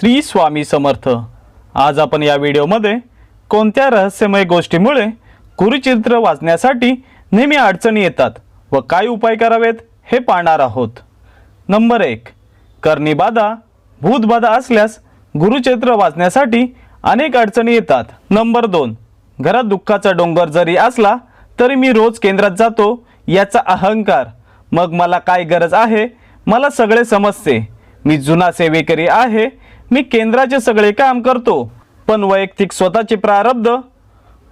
श्री स्वामी समर्थ. आज आपण या व्हिडिओमध्ये कोणत्या रहस्यमय गोष्टीमुळे कुरुचित्र वाचण्यासाठी नेहमी अडचणी येतात व काय उपाय करावेत हे पाहणार आहोत. नंबर एक कर्णीबाधा भूतबाधा असल्यास गुरुचित्र वाचण्यासाठी अनेक अडचणी येतात. नंबर दोन घरात दुःखाचा डोंगर जरी असला तरी मी रोज केंद्रात जातो याचा अहंकार. मग मला काय गरज आहे? मला सगळे समजते. मी जुना सेवेकरी आहे मी केंद्राचे सगळे काम करतो पण वैयक्तिक स्वतःचे प्रारब्ध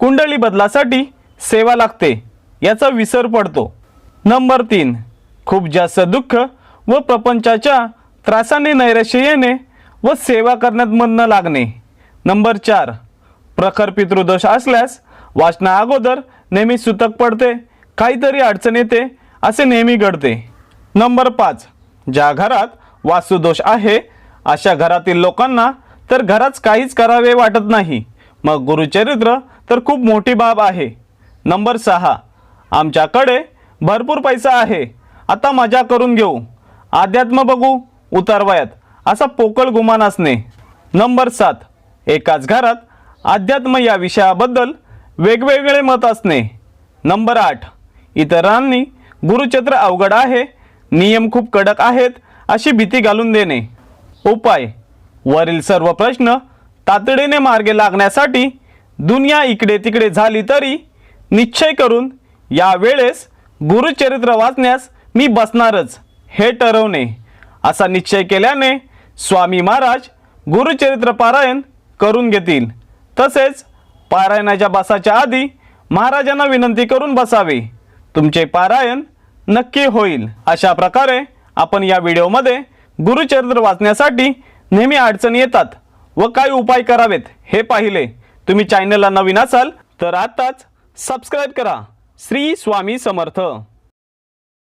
कुंडली बदलासाठी सेवा लागते याचा विसर पडतो. नंबर तीन खूप जास्त दुःख व प्रपंचाच्या त्रासाने नैराश्य येणे व सेवा करण्यात मन न लागणे. नंबर चार प्रखर पितृदोष असल्यास वाचना अगोदर नेहमी सुतक पडते काहीतरी अडचण येते असे नेहमी घडते. नंबर पाच ज्या घरात वास्तुदोष आहे अशा घरातील लोकांना तर घरात काहीच करावे वाटत नाही. मग गुरुचरित्र तर खूप मोठी बाब आहे. नंबर सहा. आमच्याकडे भरपूर पैसा आहे. आता मजा करून घेऊ. अध्यात्म बघू उतारवयात. असा पोकळ गुमान असणे. नंबर सात. एकाच घरात अध्यात्म या विषयाबद्दल वेगवेगळे मत असणे. नंबर आठ. इतरांनी गुरुचत्र अवघड आहे नियम खूप कडक आहेत अशी भीती घालून देणे. उपाय. वरील सर्व प्रश्न तातडीने मार्गे लागण्यासाठी दुनिया इकडे तिकडे झाली तरी निश्चय करून या वेळेस गुरुचरित्र वाचण्यास मी बसणारच हे ठरवणे. असा निश्चय केल्याने स्वामी महाराज गुरुचरित्र पारायण करून घेतील. तसेच पारायणाच्या बसाच्या आधी महाराजांना विनंती करून बसावे. तुमचे पारायण नक्की होईल. अशा प्रकारे आपण या व्हिडिओमध्ये गुरुचरित्र वाचण्यासाठी नेहमी अडचणी येतात व काय उपाय करावेत हे पाहिले. तुम्ही चॅनलला नवीन असाल तर आताच सबस्क्राईब करा. श्री स्वामी समर्थ.